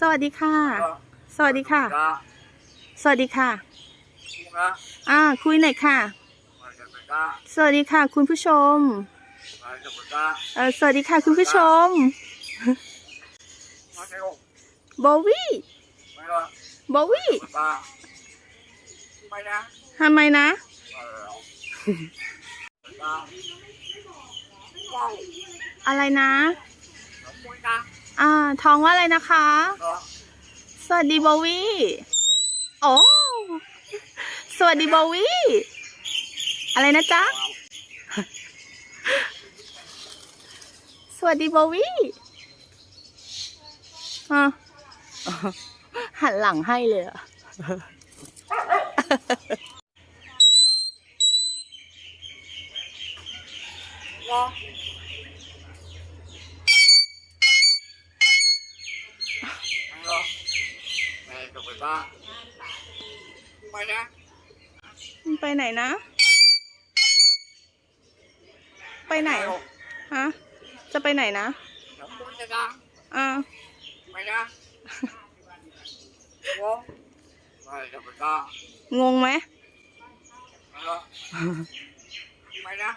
สวัสดีค่ะ สวัสดีค่ะจ้าสวัสดีค่ะนะอ่า คุยหน่อยค่ะมาจากไหนจ้าสวัสดีค่ะ คุณผู้ชมมาจากไหนจ้าเออสวัสดีค่ะ คุณผู้ชมมาจากไหนโบวี่ไม่ว่าโบวี่จ้าไม่นะทำไมนะเออจ้าว้าวอะไรนะน้ อ่าท้องว่าอะไรนะคะ สวัสดีโบวี่โอ้สวัสดีโบวี่อะไรนะจ๊ะ สวัสดีโบวี่อะหันหลังให้เลยอะ ว้าว ไม่ก็ไม่จ้าไม่นะมันไปไหนนะ ไปไหนฮะจะไปไหนนะน้องปุ้ยจ้าอ่าไม่นะว้าวไม่ก็ไม่จ้างงไหมไม่นะปุ้ยจ้า